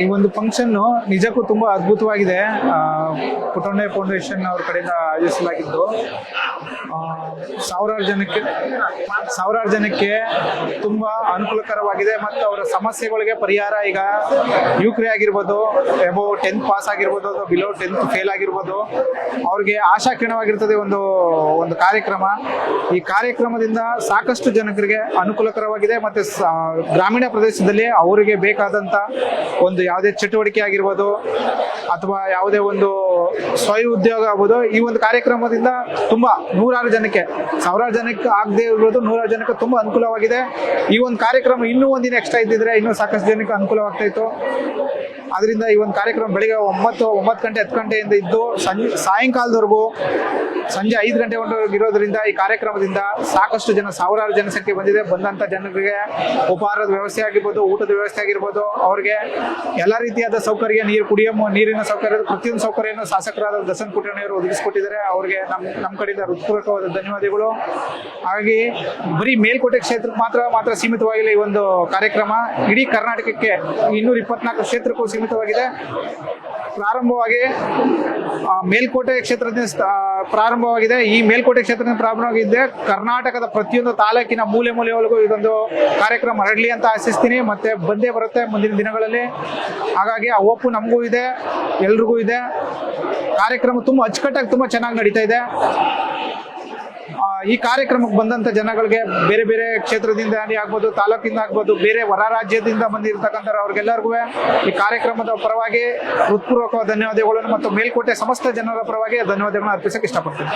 ಈ ಒಂದು ಫಂಕ್ಷನ್ ನಿಜಕ್ಕೂ ತುಂಬಾ ಅದ್ಭುತವಾಗಿದೆ. ಪುಟೊಂಡೆ ಫೌಂಡೇಶನ್ ಅವ್ರ ಕಡೆಯಿಂದ ಆಯೋಜಿಸಲಾಗಿದ್ದು. ಸಾವಿರಾರು ಜನಕ್ಕೆ ಸಾವಿರಾರು ಜನಕ್ಕೆ ತುಂಬಾ ಅನುಕೂಲಕರವಾಗಿದೆ ಮತ್ತು ಅವರ ಸಮಸ್ಯೆಗಳಿಗೆ ಪರಿಹಾರ ಈಗ ಯುವಕರೇ ಆಗಿರ್ಬೋದು ಎಬೋ ಟೆಂತ್ ಪಾಸ್ ಆಗಿರ್ಬೋದು, ಅಥವಾ ಬಿಲೋ ಟೆಂತ್ ಫೇಲ್ ಆಗಿರ್ಬೋದು, ಅವ್ರಿಗೆ ಆಶಾಕಿರಣವಾಗಿರ್ತದೆ ಒಂದು ಒಂದು ಕಾರ್ಯಕ್ರಮ. ಈ ಕಾರ್ಯಕ್ರಮದಿಂದ ಸಾಕಷ್ಟು ಜನರಿಗೆ ಅನುಕೂಲಕರವಾಗಿದೆ ಮತ್ತು ಗ್ರಾಮೀಣ ಪ್ರದೇಶದಲ್ಲಿ ಅವರಿಗೆ ಬೇಕಾದಂಥ ಒಂದು ಯಾವುದೇ ಚಟುವಟಿಕೆ ಆಗಿರ್ಬೋದು, ಅಥವಾ ಯಾವುದೇ ಒಂದು ಸ್ವಯಂ ಉದ್ಯೋಗ ಆಗ್ಬೋದು, ಈ ಒಂದು ಕಾರ್ಯಕ್ರಮದಿಂದ ತುಂಬಾ ನೂರಾರು ಜನಕ್ಕೆ, ಸಾವಿರಾರು ಜನಕ್ಕೆ ಆಗದೆ ಇರೋದು ನೂರಾರು ಜನಕ್ಕೆ ತುಂಬಾ ಅನುಕೂಲವಾಗಿದೆ. ಈ ಒಂದು ಕಾರ್ಯಕ್ರಮ ಇನ್ನೂ ಒಂದಿನ ಎಕ್ಸ್ಟ್ರಾ ಇದ್ದಿದ್ರೆ ಇನ್ನೂ ಸಾಕಷ್ಟು ಜನಕ್ಕೆ ಅನುಕೂಲವಾಗ್ತಾ ಇತ್ತು. ಅದರಿಂದ ಈ ಒಂದು ಕಾರ್ಯಕ್ರಮ ಬೆಳಿಗ್ಗೆ ಒಂಬತ್ತು ಒಂಬತ್ತು ಗಂಟೆ, ಹತ್ತು ಗಂಟೆಯಿಂದ ಇದ್ದು ಸಂಜೆ, ಸಾಯಂಕಾಲದವರೆಗೂ ಸಂಜೆ ಐದು ಗಂಟೆವರೆಗೂ ಇರೋದ್ರಿಂದ ಈ ಕಾರ್ಯಕ್ರಮದಿಂದ ಸಾಕಷ್ಟು ಜನ, ಸಾವಿರಾರು ಜನಸಂಖ್ಯೆ ಬಂದಿದೆ. ಬಂದಂಥ ಜನರಿಗೆ ಉಪಹಾರದ ವ್ಯವಸ್ಥೆ ಆಗಿರ್ಬೋದು, ಊಟದ ವ್ಯವಸ್ಥೆ ಆಗಿರ್ಬೋದು, ಅವ್ರಿಗೆ ಎಲ್ಲ ರೀತಿಯಾದ ಸೌಕರ್ಯ, ನೀರು ಕುಡಿಯೋ ನೀರಿನ ಸೌಕರ್ಯ ಪ್ರತಿಯೊಂದು ಸೌಕರ್ಯವನ್ನು ಶಾಸಕರಾದ ದಸನ್ ಪುಟ್ಟಣ್ಣವರು ಒದಗಿಸಿಕೊಟ್ಟಿದ್ದಾರೆ. ಅವ್ರಿಗೆ ನಮ್ಮ ನಮ್ಮ ಕಡೆಯಿಂದ ಹೃತ್ಪೂರ್ವಕವಾದ ಧನ್ಯವಾದಗಳು. ಹಾಗಾಗಿ ಬರೀ ಮೇಲ್ಕೋಟೆ ಕ್ಷೇತ್ರಕ್ಕೆ ಮಾತ್ರ ಮಾತ್ರ ಸೀಮಿತವಾಗಿಲ್ಲ ಈ ಒಂದು ಕಾರ್ಯಕ್ರಮ. ಇಡೀ ಕರ್ನಾಟಕಕ್ಕೆ ಇನ್ನೂರ ಇಪ್ಪತ್ನಾಲ್ಕು ಕ್ಷೇತ್ರಕ್ಕೂ ಸೀಮಿತವಾಗಿದೆ. ಪ್ರಾರಂಭವಾಗಿ ಮೇಲ್ಕೋಟೆ ಕ್ಷೇತ್ರದಿಂದ ಪ್ರಾರಂಭವಾಗಿದೆ. ಈ ಮೇಲ್ಕೋಟೆ ಕ್ಷೇತ್ರದಿಂದ ಪ್ರಾರಂಭವಾಗಿದೆ ಕರ್ನಾಟಕದ ಪ್ರತಿಯೊಂದು ತಾಲೂಕಿನ ಮೂಲೆ ಮೂಲೆವರೆಗೂ ಇದೊಂದು ಕಾರ್ಯಕ್ರಮ ಹರಡಲಿ ಅಂತ ಆಶಿಸ್ತೀನಿ. ಮತ್ತೆ ಬಂದೇ ಬರುತ್ತೆ ಮುಂದಿನ ದಿನಗಳಲ್ಲಿ. ಹಾಗಾಗಿ ಆ ಒಪ್ಪು ನಮಗೂ ಇದೆ, ಎಲ್ರಿಗೂ ಇದೆ. ಕಾರ್ಯಕ್ರಮ ತುಂಬ ಅಚ್ಚುಕಟ್ಟಾಗಿ ತುಂಬ ಚೆನ್ನಾಗಿ ನಡೀತಾ ಇದೆ. ಈ ಕಾರ್ಯಕ್ರಮಕ್ಕೆ ಬಂದಂತ ಜನಗಳಿಗೆ ಬೇರೆ ಬೇರೆ ಕ್ಷೇತ್ರದಿಂದ ಆಗ್ಬೋದು, ತಾಲೂಕಿಂದ ಆಗ್ಬೋದು, ಬೇರೆ ಹೊರ ರಾಜ್ಯದಿಂದ ಬಂದಿರತಕ್ಕಂಥ ಅವ್ರಿಗೆಲ್ಲರಿಗೂ ಈ ಕಾರ್ಯಕ್ರಮದ ಪರವಾಗಿ ಹೃತ್ಪೂರ್ವಕ ಧನ್ಯವಾದಗಳನ್ನು ಮತ್ತು ಮೇಲ್ಕೋಟೆ ಸಮಸ್ತ ಜನರ ಪರವಾಗಿ ಧನ್ಯವಾದಗಳನ್ನು ಅರ್ಪಿಸಕ್ಕೆ ಇಷ್ಟಪಡ್ತೀನಿ.